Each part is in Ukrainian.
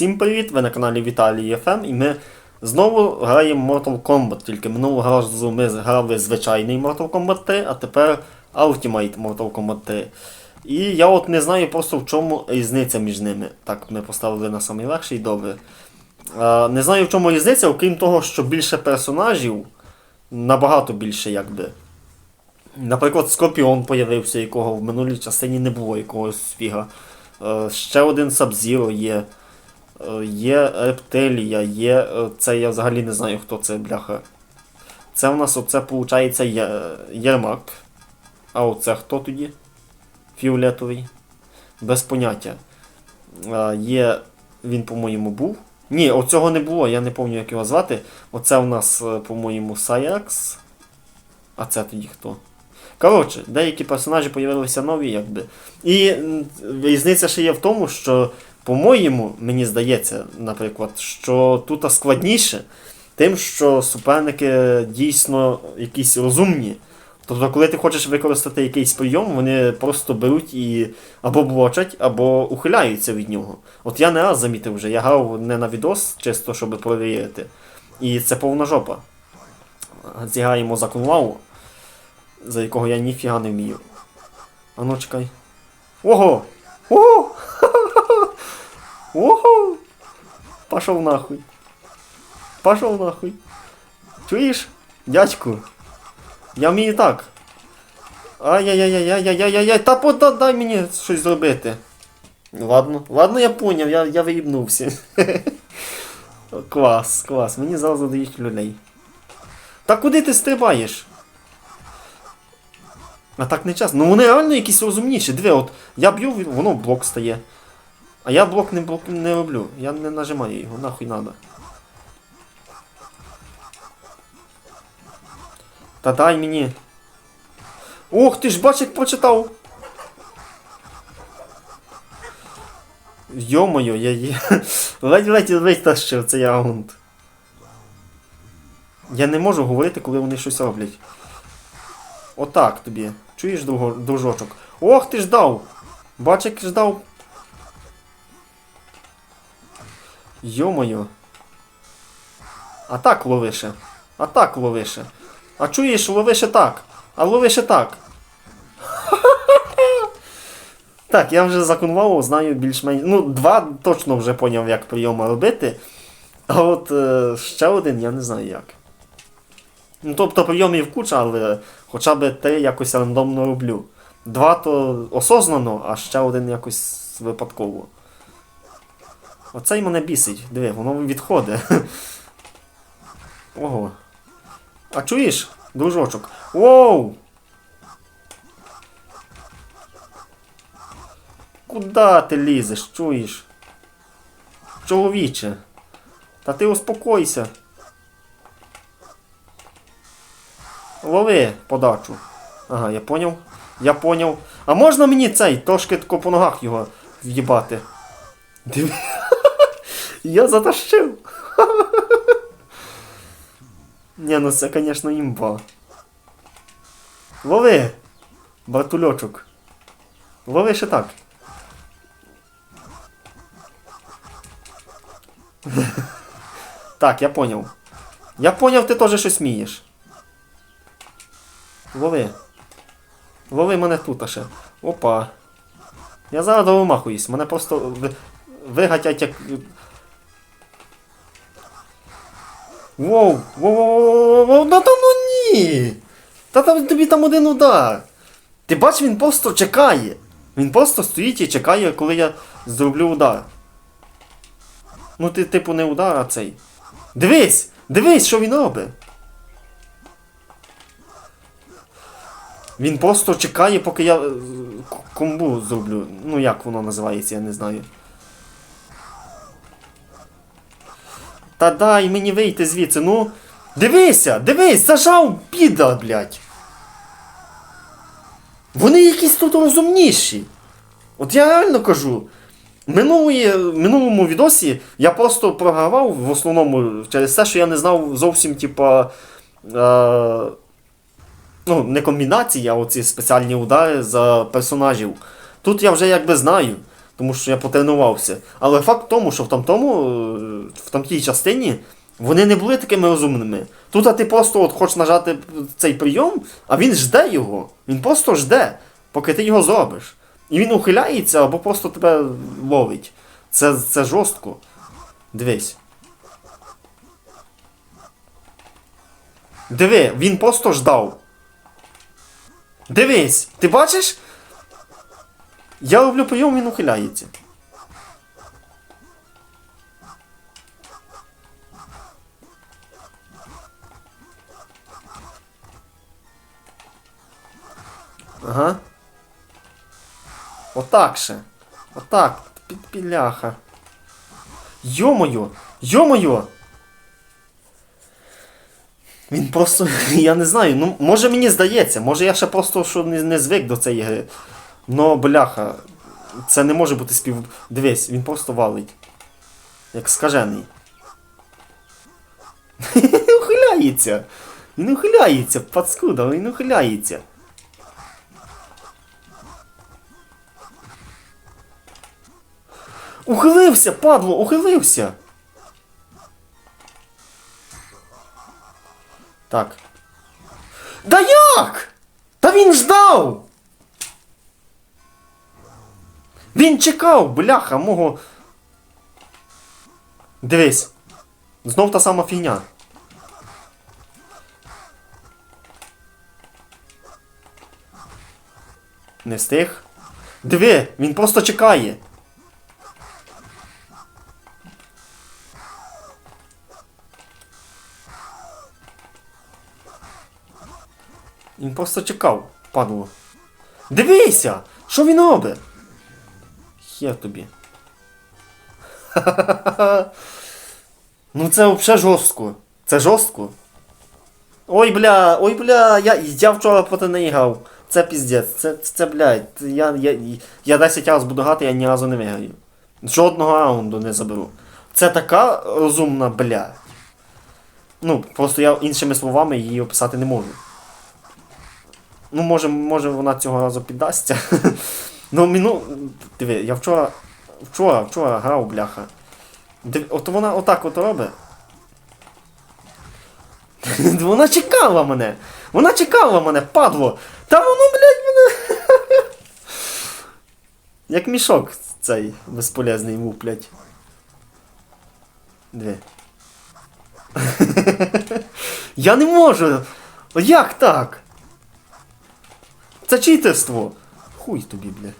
Всім привіт! Ви на каналі Віталій ФМ і ми знову граємо Mortal Kombat. Тільки минулого разу ми грали звичайний Mortal Kombat 3, а тепер Ultimate Mortal Kombat 3. І я от не знаю просто в чому різниця між ними. Так, ми поставили на самий легший, добре. Не знаю в чому різниця, окрім того, що більше персонажів, набагато більше якби. Наприклад, Скорпіон появився, якого в минулій частині не було якогось фіга. Е, Ще один Сабзіро є. Є рептилія, є. е, Це я взагалі не знаю, хто це, бляха. Це у нас оце, виходить, Єрмак. А оце хто тоді? Фіолетовий. Без поняття. Є. Він, по-моєму, був. Ні, оцього не було, я не пам'ятаю, як його звати. Оце у нас, е, по-моєму, Саякс. А це тоді хто? Коротше, деякі персонажі з'явилися нові, якби. І різниця ще є в тому, що, по-моєму, мені здається, наприклад, що тут складніше, тим, що суперники дійсно якісь розумні. Тобто, коли ти хочеш використати якийсь прийом, вони просто беруть і або блочать, або ухиляються від нього. От я не раз замітив вже, я грав не на відос, чисто щоб перевірити. І це повна жопа. Зіграємо за Кунлау, за якого я ніфіга не вмію. А ну чекай. Ого! Ого! Ого! Пошов нахуй. Пошов нахуй. Чуєш? Дядьку? Я вмію так. Ай-яй-яй-яй-яй-яй-яй-яй, та пода- дай мені щось зробити. Ладно, ладно, я поняв, я, я виїбнувся. клас, клас, мені зараз задають людей. Та куди ти стрибаєш? А так не час. Ну вони реально якісь розумніші. Диви, от я б'ю, воно блок стає. А я блок не блок не роблю. Я не нажимаю його, нахуй надо. Та дай мені. Ох ти ж бач, як прочитав. Йо-моє, я є. Ледь-ледь витащив цей раунд. Я не можу говорити, коли вони щось роблять. Отак тобі. Чуєш, дружочок? Ох, ти ж дав! Бач, як ждав. Йо-моє. А так ловише. А так ловише. А чуєш, ловише так. А ловише так. Так, я вже законував, знаю більш-менш. Ну, два точно вже поняв, як прийоми робити. А от е, ще один я не знаю як. Ну, тобто прийомів куча, але хоча б три якось рандомно роблю. Два то осознано, а ще один якось випадково. Оцей мене бісить. Диви, воно відходить. Ого. А чуєш, дружочок? Воу! Куда ти лізеш, чуєш? Чоловіче. Та ти успокойся. Лови подачу. Ага, я поняв. Я поняв. А можна мені цей трошки по ногах його в'їбати? Диви. Я затащив. Ні, ну це, звісно, імба. Лови! Братульочок. Лови ще так. Так, я поняв. Я поняв, ти теж щось вмієш. Лови. Лови мене тут ще. Опа. Я зараз довимахуюсь, мене просто вигатять як. Воу! Воу, воу, воу, воу, та та ну ні! Та там тобі там один удар. Ти бачиш, він просто чекає. Він просто стоїть і чекає, коли я зроблю удар. Ну ти, типу, не удар, а цей. Дивись! Дивись, що він робить. Він просто чекає, поки я е, комбу зроблю. Ну як воно називається, я не знаю. Та дай мені вийти звідси, ну. Дивися, дивись, зажав піда, блядь. Вони якісь тут розумніші. От я реально кажу. Минулої, минулому відосі я просто програвав в основному через те, що я не знав зовсім, типа. Е, ну, не комбінації, а оці спеціальні удари за персонажів. Тут я вже якби знаю. Тому що я потренувався. Але факт в тому, що в тамтому, е, в тамтій частині вони не були такими розумними. Тут а ти просто от хочеш нажати цей прийом, а він жде його. Він просто жде, поки ти його зробиш. І він ухиляється або просто тебе ловить. Це, це жорстко. Дивись. Диви, він просто ждав. Дивись, ти бачиш? Я роблю прийом, він ухиляється. Ага. Отак ще. Отак. Під підляха. Йо-моє! Йо-моє! Він просто. Я не знаю. Ну, може мені здається, може я ще просто що не, не звик до цієї гри. Но, бляха, це не може бути спів. Дивись, він просто валить. Як скажений. ухиляється. Він ухиляється, пацкуда, він ухиляється. Ухилився, падло, ухилився. Так. Да як? Та він ждав! Він чекав, бляха, мого. Дивись. Знов та сама фігня. Не встиг. Диви, він просто чекає. Він просто чекав, падло. Дивися! Що він робить? Хер тобі. ну це взагалі жорстко. Це жорстко. Ой, бля, ой, бля, я, я вчора проти неї грав. Це піздець, це, це блядь, я, я, я 10 разів буду грати, я ні разу не виграю. Жодного раунду не заберу. Це така розумна бля. Ну, просто я іншими словами її описати не можу. Ну, може, може вона цього разу піддасться. ну, міну. Диви, я вчора. Вчора, вчора грав, бляха. Диви, от вона отак от робить. вона чекала мене! Вона чекала мене, падло! Та воно, блядь, мене. Як мішок цей безполезний був, блядь. Диви. Я не можу! Як так? Це читерство! Хуй тобі, бля.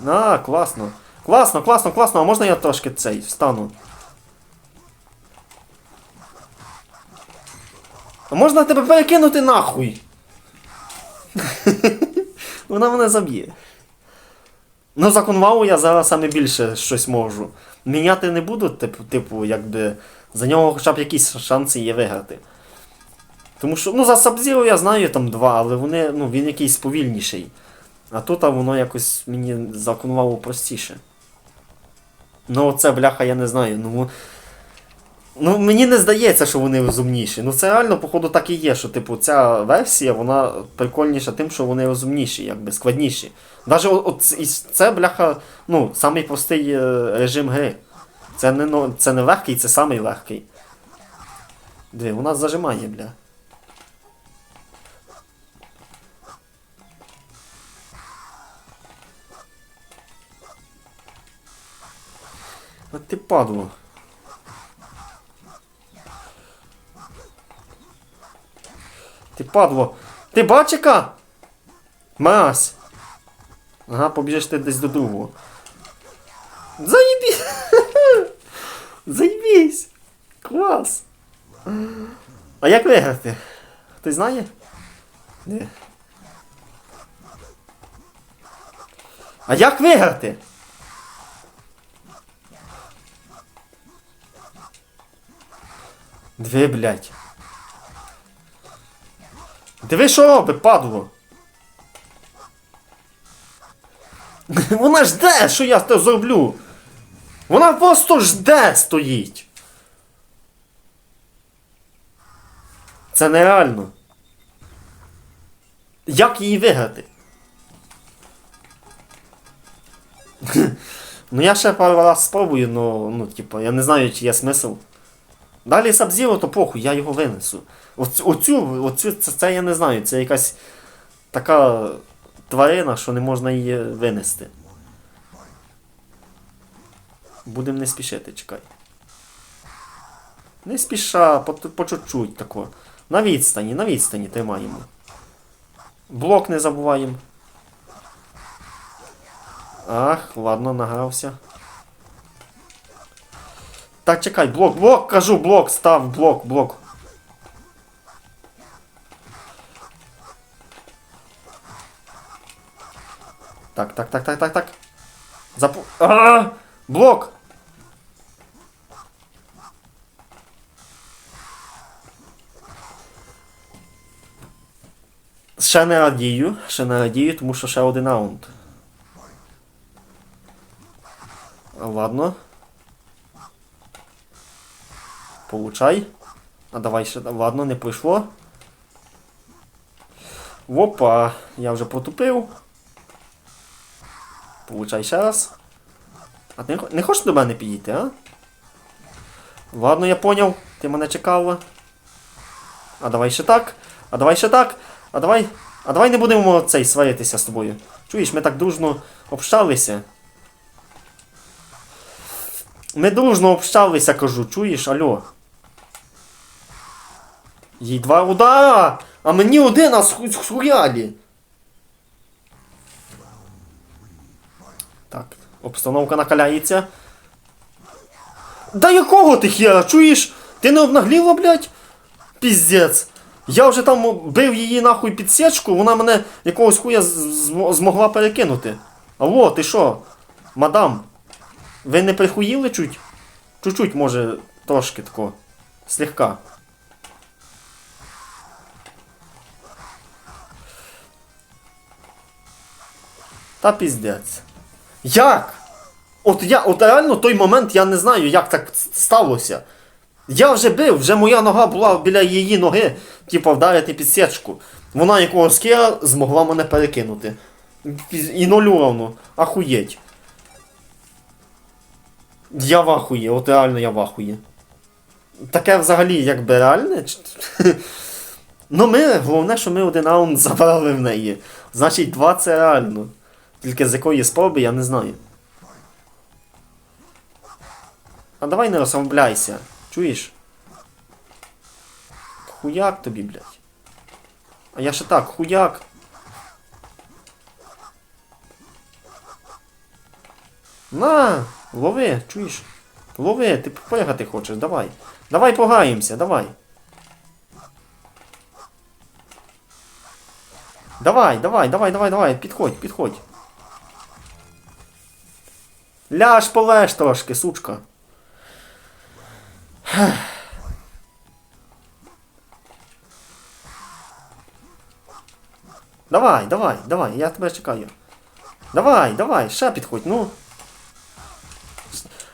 На, класно. Класно, класно, класно, а можна я трошки цей встану? А можна тебе перекинути нахуй? Вона мене заб'є. Ну, за конвалу я зараз саме більше щось можу. Міняти не буду, типу, типу, якби. За нього хоча б якісь шанси є виграти. Тому що, ну, за Сабзіру я знаю там два, але вони, ну, він якийсь повільніший. А тут воно якось мені за конвалу простіше. Ну, оце, бляха, я не знаю. Ну, ну мені не здається, що вони розумніші. Ну це реально, походу, так і є, що типу ця версія, вона прикольніша тим, що вони розумніші, якби складніші. Навіть от, і це, бляха, ну, самий простий е, режим гри. Це не, ну, це не легкий, це самий легкий. Диви, вона зажимає, бля. От ти падло. Ти падло. Ти бачика? Мась. Ага, побіжиш ти десь до другого. Заєбісь! Заєбісь! Клас! А як виграти? Хтось знає? Ні. А як виграти? Диви, блядь. Диви, що робить, падло. Вона жде, що я це зроблю. Вона просто жде стоїть. Це нереально. Як її виграти? Ну я ще пару раз спробую, ну, ну, типу, я не знаю, чи є смисл. Далі Сабзіро, то похуй, я його винесу. Оцю, оцю, оцю це, це я не знаю, це якась така тварина, що не можна її винести. Будемо не спішити, чекай. Не спіша, по, по чуть-чуть тако. На відстані, на відстані тримаємо. Блок не забуваємо. Ах, ладно, награвся. Так, чекай, блок, блок, кажу, блок, став, блок, блок. Так, так, так, так, так, так. Запу... А, -а, а Блок! Ще не радію, ще не радію, тому що ще один раунд. Ладно. Получай. А давай ще. Ладно, не пройшло. Опа, я вже потупив. Получай ще раз. А ти не хочеш до мене підійти, а? Ладно, я поняв. Ти мене чекала. А давай ще так. А давай ще так. А давай. А давай не будемо цей сваритися з тобою. Чуєш, ми так дружно общалися. Ми дружно общалися, кажу, чуєш, алло. Їй два удара! А мені один, а сху- схуялі. Так, обстановка накаляється. Да якого ти хера, чуєш? Ти не обнагліла, блядь? Піздець. Я вже там бив її нахуй під сечку, вона мене якогось хуя змогла перекинути. Алло, ти що? Мадам, ви не прихуїли чуть? Чуть-чуть, може, трошки тако. Слегка. Та піздець. Як? От я, от реально той момент я не знаю, як так сталося. Я вже бив, вже моя нога була біля її ноги, типу вдарити підсечку. Вона якогось кера змогла мене перекинути. І нулю равно. Ахуєть. Я в ахуї, от реально я в ахуї. Таке взагалі якби реальне. Ну ми, головне, що ми один раунд забрали в неї. Значить, два це реально. Тільки з якої спроби, я не знаю. А давай не розслабляйся. Чуєш? Хуяк тобі, блядь. А я ще так, хуяк. На, лови, чуєш? Лови, ти попригати хочеш, давай. Давай погаємося, давай. Давай, давай, давай, давай, давай, підходь, підходь. Ляж полеж трошки, сучка. Давай, давай, давай, я тебе чекаю. Давай, давай, ще підходь, ну.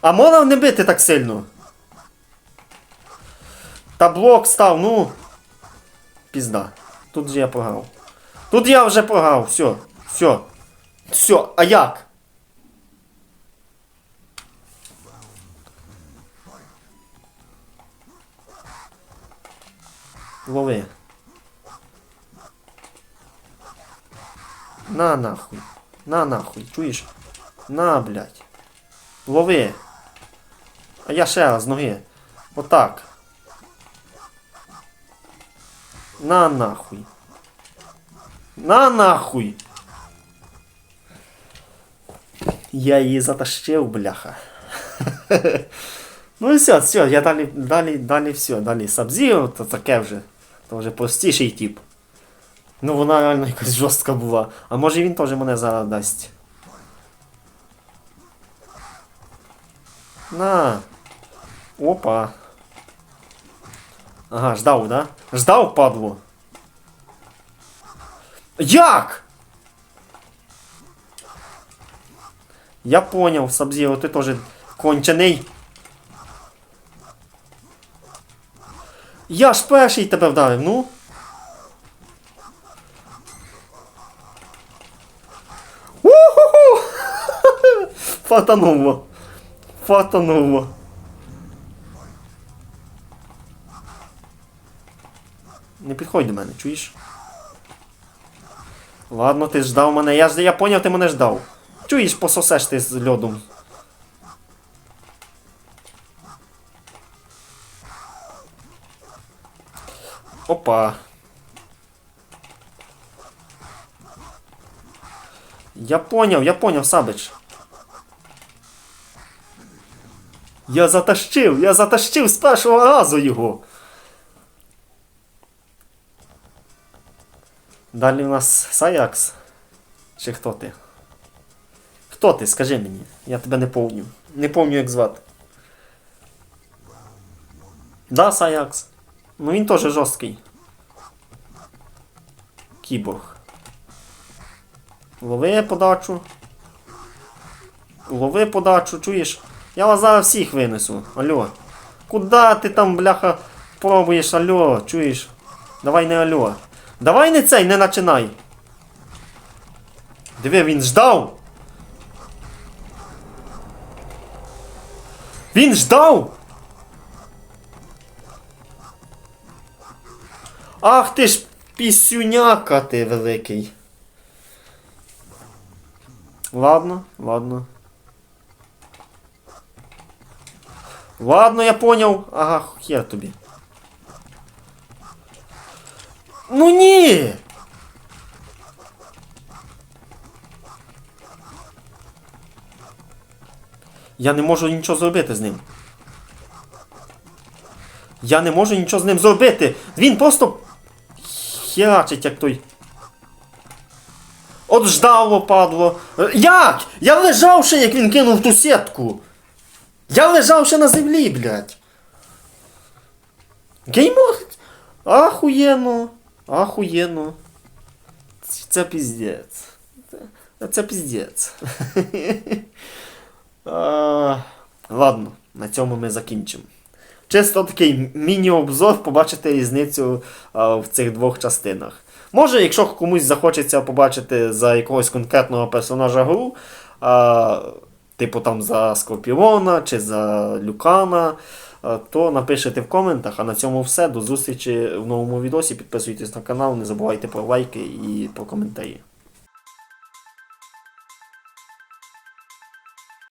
А можна не бити так сильно? Та блок став, ну. Пізда. Тут же я програв. Тут я вже програв, все. Все. Все, а як? Лови. На нахуй. На нахуй, чуєш? На, блядь. Лови. А я ще раз ноги. Отак. На нахуй. На нахуй. Я її затащив, бляха. ну і все, все, я далі, далі, далі все, далі Сабзіо, то таке вже. То вже простіший тип. Ну вона реально якась жорстка була. А може він теж мене зараз дасть. На. Опа. Ага, ждав, да? Ждав, падло. Як? Я понял, Сабзіо, ти теж кончений. Я ж перший тебе вдарив, ну. Уху! Фатануло. Фатануло. Не підходь до мене, чуєш? Ладно, ти ждав мене. Я ж я поняв, ти мене ждав. Чуєш, пососеш ти з льодом. Опа. Я поняв, я поняв, Сабич. Я затащив, я затащив з першого разу його. Далі у нас Саякс. Чи хто ти? Хто ти? Скажи мені. Я тебе не помню. Не помню, як звати. Да, Саякс. Ну він теж жорсткий. Кіборг. Лови подачу. Лови подачу, чуєш? Я вас зараз всіх винесу. Алло. Куда ти там, бляха, пробуєш, алло, чуєш? Давай не алло. Давай не цей, не починай. Диви, він ждав. Він ждав. Ах ти ж пісюняка ти великий. Ладно, ладно. Ладно, я поняв. Ага, хер тобі. Ну ні! Я не можу нічого зробити з ним. Я не можу нічого з ним зробити. Він просто херачить, як той. От ждало, падло. Як? Я лежав ще, як він кинув ту сітку. Я лежав ще на землі, блядь. Геймор. Ахуєнно. Ахуєнно. Це- піздець. Це піздець. Ладно, на цьому ми закінчимо. Чисто такий міні-обзор, побачити різницю а, в цих двох частинах. Може, якщо комусь захочеться побачити за якогось конкретного персонажа гру, а, типу там за Скорпіона чи за Люкана, а, то напишите в коментах. А на цьому все. До зустрічі в новому відосі. Підписуйтесь на канал, не забувайте про лайки і про коментарі.